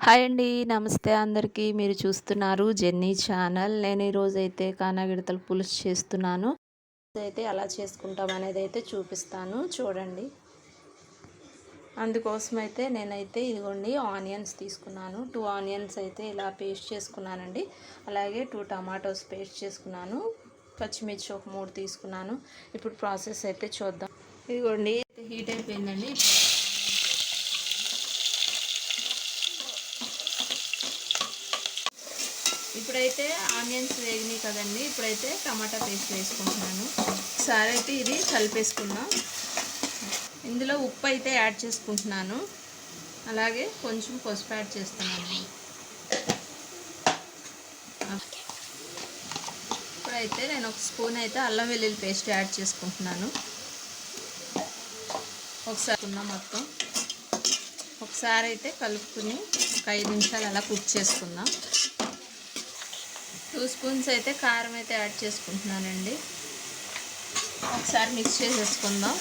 Hi అండి నమస్తే అందరికీ. మీరు చూస్తున్నారు జెన్నీ ఛానల్. నేను ఈరోజు అయితే కానాగిడతలు పులుసు చేస్తున్నాను. అయితే ఎలా చేసుకుంటాం అనేది అయితే చూపిస్తాను. చూడండి. అందుకోసం అయితే నేనైతే ఇదిగోండి ఆనియన్స్ తీసుకున్నాను. టూ ఆనియన్స్ అయితే ఇలా పేస్ట్ చేసుకున్నానండి. అలాగే టూ టమాటోస్ పేస్ట్ చేసుకున్నాను. పచ్చిమిర్చి ఒక మూడు తీసుకున్నాను. ఇప్పుడు ప్రాసెస్ అయితే చూద్దాం. ఇదిగోండి హీట్ అయిపోయిందండి. ఇప్పుడైతే ఆనియన్స్ వేగినాయి కదండి ఇప్పుడైతే టమాటా పేస్ట్ వేసుకుంటున్నాను. ఒకసారి అయితే ఇది కలిపేసుకుందాం. ఇందులో ఉప్పు అయితే యాడ్ చేసుకుంటున్నాను. అలాగే కొంచెం పసుపు యాడ్ చేస్తున్నాను. ఇప్పుడైతే నేను ఒక స్పూన్ అయితే అల్లం వెల్లుల్లి పేస్ట్ యాడ్ చేసుకుంటున్నాను. ఒకసారి మొత్తం. ఒకసారి అయితే కలుపుకుని ఒక ఐదు నిమిషాలు అలా కుక్ చేసుకుందాం. టూ స్పూన్స్ అయితే కారం అయితే యాడ్ చేసుకుంటున్నానండి. ఒకసారి మిక్స్ చేసేసుకుందాం.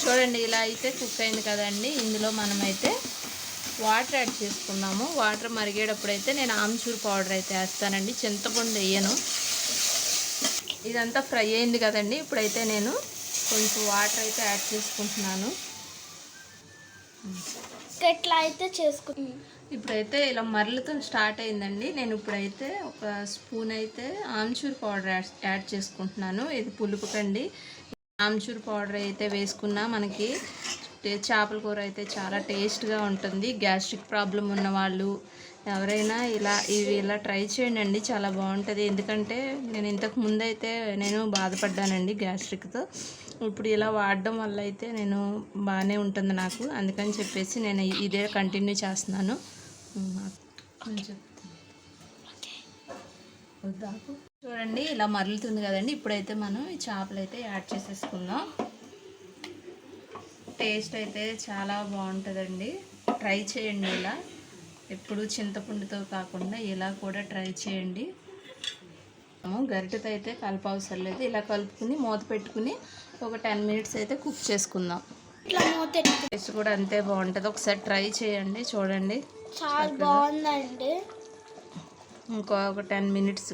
చూడండి ఇలా అయితే కుక్ అయింది కదండి. ఇందులో మనమైతే వాటర్ యాడ్ చేసుకుందాము వాటర్ మరిగేటప్పుడు అయితే నేను ఆమ్చూర్ పౌడర్ అయితే వేస్తానండి. చింతపండు వేయను. ఇదంతా ఫ్రై అయింది కదండి. ఇప్పుడైతే నేను కొంచెం వాటర్ అయితే యాడ్ చేసుకుంటున్నాను. ఎట్లా అయితే చేసుకుంటున్నాను ఇప్పుడైతే ఇలా మరలతో స్టార్ట్ అయిందండి. నేను ఇప్పుడైతే ఒక స్పూన్ అయితే ఆమ్చూర్ పౌడర్ యాడ్ చేసుకుంటున్నాను. ఇది పులుపు కండి ఆమ్చూర్ పౌడర్ అయితే వేసుకున్నా మనకి చేపల కూర అయితే చాలా టేస్ట్గా ఉంటుంది. గ్యాస్ట్రిక్ ప్రాబ్లం ఉన్న వాళ్ళు ఎవరైనా ఇలా ఇవి ఇలా ట్రై చేయండి చాలా బాగుంటుంది. ఎందుకంటే నేను ఇంతకు ముందు అయితే నేను బాధపడ్డానండి గ్యాస్ట్రిక్తో. ఇప్పుడు ఇలా వాడడం వల్ల అయితే నేను బాగానే ఉంటుంది నాకు. అందుకని చెప్పేసి నేను ఇదే కంటిన్యూ చేస్తున్నాను. చూడండి ఇలా మరలుతుంది కదండి. ఇప్పుడైతే మనం ఈ చేపలు అయితే యాడ్ చేసేసుకుందాం. టేస్ట్ అయితే చాలా బాగుంటుందండి. ట్రై చేయండి ఇలా. ఎప్పుడు చింతపండుతో కాకుండా ఇలా కూడా ట్రై చేయండి. గరిటతో అయితే కలపవసరం లేదు. ఇలా కలుపుకుని మూత పెట్టుకుని ఒక టెన్ మినిట్స్ అయితే కుక్ చేసుకుందాం. టేస్ట్ కూడా అంతే బాగుంటుంది. ఒకసారి ట్రై చేయండి చూడండి. చాలా బాగుందండి. ఇంకో ఒక టెన్ మినిట్స్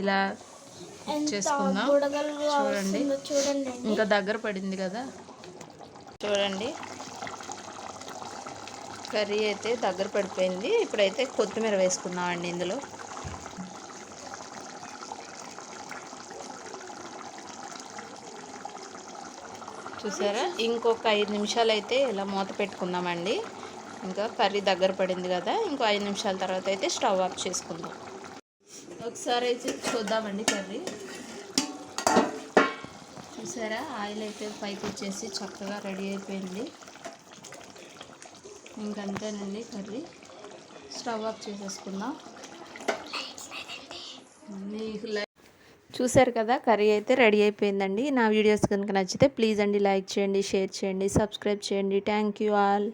ఇలా చేసుకుందాం. చూడండి. చూడండి. ఇంకా దగ్గర పడింది కదా. చూడండి. కర్రీ అయితే దగ్గర పడిపోయింది. ఇప్పుడైతే కొత్తిమీర వేసుకుందామండి ఇందులో. చూసారా? ఇంకొక ఐదు నిమిషాలు అయితే ఇలా మూత పెట్టుకుందామండి. ఇంకా కర్రీ దగ్గర పడింది కదా ఇంకో ఐదు నిమిషాల తర్వాత అయితే స్టవ్ ఆఫ్ చేసుకుందాం. ఒకసారి అయితే చూద్దామండి కర్రీ. చూసారా? ఆయిల్ అయితే పైకి వచ్చేసి చక్కగా రెడీ అయిపోయింది. ఇంకంతేనండి కర్రీ. స్టవ్ ఆఫ్ చేసేసుకుందాం. మీకు చూసారు కదా కర్రీ అయితే రెడీ అయిపోయిందండి. నా వీడియోస్ కనుక నచ్చితే ప్లీజ్ అండి లైక్ చేయండి షేర్ చేయండి సబ్స్క్రైబ్ చేయండి. Thank you all.